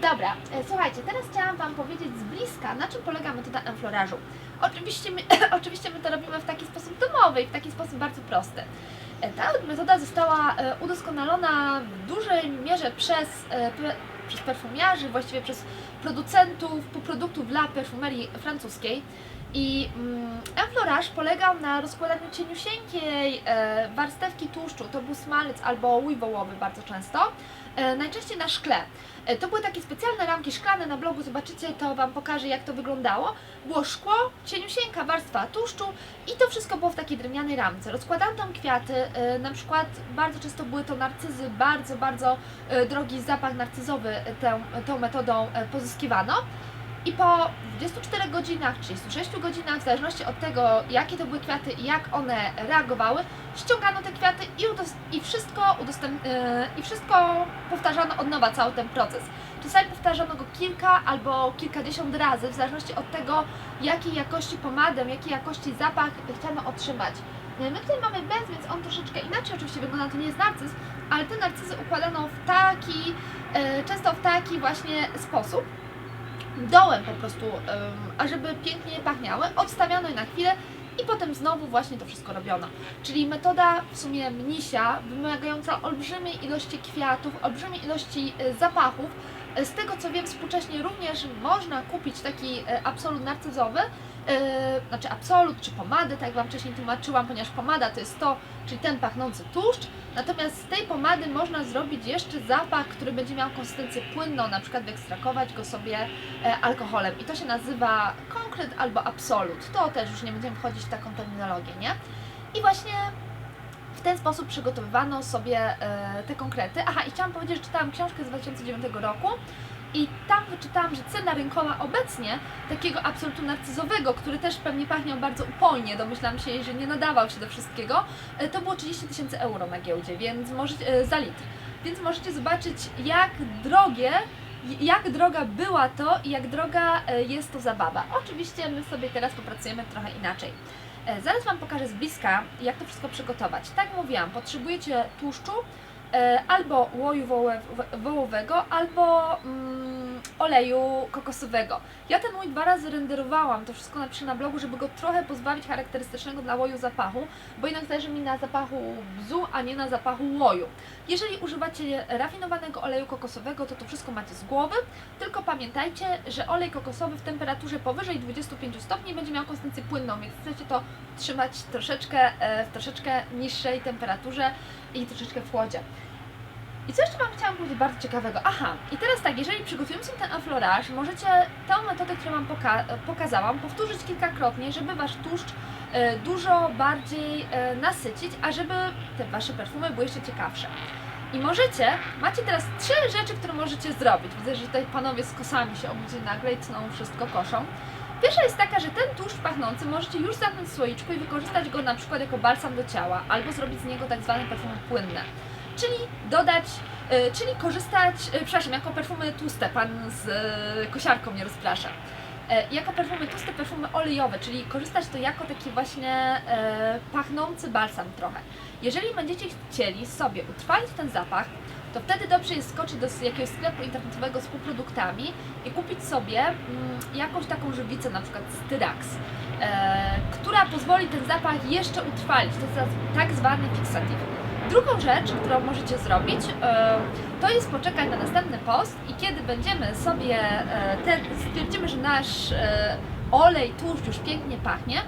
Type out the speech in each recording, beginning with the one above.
Dobra, e, słuchajcie, teraz chciałam Wam powiedzieć z bliska, na czym polega metoda enflorażu. Oczywiście my, oczywiście my to robimy w taki sposób domowy i w taki sposób bardzo prosty. E, Ta metoda została e, udoskonalona w dużej mierze przez, przez perfumiarzy, właściwie przez producentów półproduktów dla perfumerii francuskiej. I mm, enfloraż polegał na rozkładaniu cieniusieńkiej e, warstewki tłuszczu, to był smalec albo łój wołowy bardzo często, e, najczęściej na szkle. E, To były takie specjalne ramki szklane na blogu, zobaczycie, to Wam pokażę jak to wyglądało. Było szkło, cieniusieńka warstwa tłuszczu i to wszystko było w takiej drewnianej ramce. Rozkładałam tam kwiaty, na przykład bardzo często były to narcyzy, bardzo, bardzo drogi zapach narcyzowy tę, tą metodą e, pozyskiwano. I po 24 godzinach, 36 godzinach, w zależności od tego, jakie to były kwiaty i jak one reagowały, ściągano te kwiaty i, i, wszystko, yy, i wszystko powtarzano od nowa, cały ten proces. Czasami powtarzano go kilka albo kilkadziesiąt razy, w zależności od tego, jakiej jakości pomadę, jakiej jakości zapach chciano otrzymać. Yy, My tutaj mamy bez, więc on troszeczkę inaczej oczywiście wygląda, to nie jest narcyz, ale te narcyzy układano w taki, yy, często w taki właśnie sposób, dołem po prostu, ym, ażeby pięknie pachniały, odstawiano je na chwilę i potem znowu właśnie to wszystko robiono. Czyli metoda w sumie mnisia, wymagająca olbrzymiej ilości kwiatów, olbrzymiej ilości y, zapachów. Y, Z tego co wiem, współcześnie również można kupić taki y, absolut narcyzowy, y, znaczy absolut czy pomadę, tak jak Wam wcześniej tłumaczyłam, ponieważ pomada to jest to, czyli ten pachnący tłuszcz, Natomiast z tej pomady można zrobić jeszcze zapach, który będzie miał konsystencję płynną, na przykład wyekstrakować go sobie e, alkoholem. I to się nazywa konkret albo absolut. To też już nie będziemy wchodzić w taką terminologię, nie? I właśnie w ten sposób przygotowywano sobie e, te konkrety. Aha, i chciałam powiedzieć, że czytałam książkę z 2009 roku i tam wyczytałam, że cena rynkowa obecnie takiego absolutu narcyzowego, który też pewnie pachniał bardzo upojnie, domyślam się, że nie nadawał się do wszystkiego, e, to było 30 tysięcy euro na giełdzie, więc możecie, e, za litr. Więc możecie zobaczyć, jak drogie, jak droga była to i jak droga e, jest to zabawa. Oczywiście my sobie teraz popracujemy trochę inaczej. Zaraz Wam pokażę z bliska, jak to wszystko przygotować. Tak mówiłam, potrzebujecie tłuszczu, albo łoju wołowe- wołowego, albo mm, oleju kokosowego. Ja ten mój dwa razy renderowałam, to wszystko napiszę na blogu, żeby go trochę pozbawić charakterystycznego dla łoju zapachu, bo jednak zależy mi na zapachu bzu, a nie na zapachu łoju. Jeżeli używacie rafinowanego oleju kokosowego, to to wszystko macie z głowy, tylko pamiętajcie, że olej kokosowy w temperaturze powyżej 25 stopni będzie miał konsystencję płynną, więc chcecie to trzymać troszeczkę, e, w troszeczkę niższej temperaturze i troszeczkę w chłodzie. I co jeszcze Wam chciałam powiedzieć bardzo ciekawego? Aha, i teraz tak, jeżeli przygotujemy sobie ten enfloraż, możecie tę metodę, którą Wam poka- pokazałam, powtórzyć kilkakrotnie, żeby Wasz tłuszcz e, dużo bardziej e, nasycić, a żeby te Wasze perfumy były jeszcze ciekawsze. I możecie, macie teraz trzy rzeczy, które możecie zrobić. Widzę, że tutaj panowie z kosami się obudzili nagle i cną wszystko koszą. Pierwsza jest taka, że ten tłuszcz pachnący możecie już zamknąć w słoiczku i wykorzystać go na przykład jako balsam do ciała, albo zrobić z niego tak zwane perfumy płynne. Czyli dodać, y, czyli korzystać, y, przepraszam, jako perfumy tłuste, pan z y, kosiarką mnie rozprasza. E, jako perfumy tłuste, perfumy olejowe, czyli korzystać to jako taki właśnie e, pachnący balsam trochę. Jeżeli będziecie chcieli sobie utrwalić ten zapach, to wtedy dobrze jest skoczyć do jakiegoś sklepu internetowego z półproduktami i kupić sobie mm, jakąś taką żywicę, na przykład Styrax, e, która pozwoli ten zapach jeszcze utrwalić. To jest tak zwany fixative. Drugą rzecz, którą możecie zrobić, e, to jest poczekać na następny post i kiedy będziemy sobie e, ten, stwierdzimy, że nasz e, olej, tłuszcz już pięknie pachnie,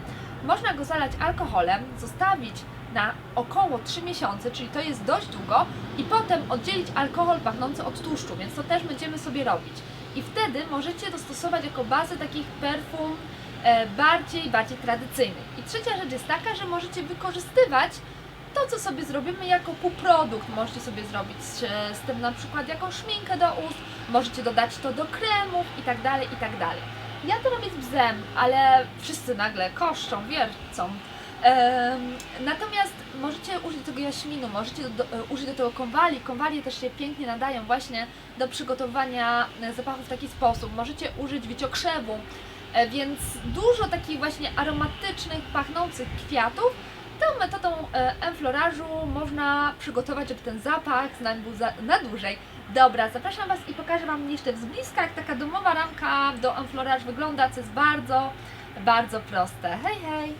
można go zalać alkoholem, zostawić na około 3 miesiące, czyli to jest dość długo, i potem oddzielić alkohol pachnący od tłuszczu, więc to też będziemy sobie robić. I wtedy możecie to stosować jako bazę takich perfum bardziej, bardziej tradycyjnych. I trzecia rzecz jest taka, że możecie wykorzystywać to, co sobie zrobimy jako półprodukt. Możecie sobie zrobić z, z tym na przykład jakąś szminkę do ust, możecie dodać to do kremów i tak dalej, i tak. Ja to robię z bzem, ale wszyscy nagle koszczą, wiercą. Natomiast możecie użyć tego jaśminu, możecie do, do, użyć do tego konwali. Konwalie też się pięknie nadają właśnie do przygotowania e, zapachów w taki sposób. Możecie użyć wiciokrzewu, e, więc dużo takich właśnie aromatycznych, pachnących kwiatów. Tą metodą e, enflorażu można przygotować, żeby ten zapach z nami był za, na dłużej. Dobra, zapraszam Was i pokażę Wam jeszcze z bliska, jak taka domowa ramka do enfloraż wygląda, co jest bardzo, bardzo proste. Hej, hej!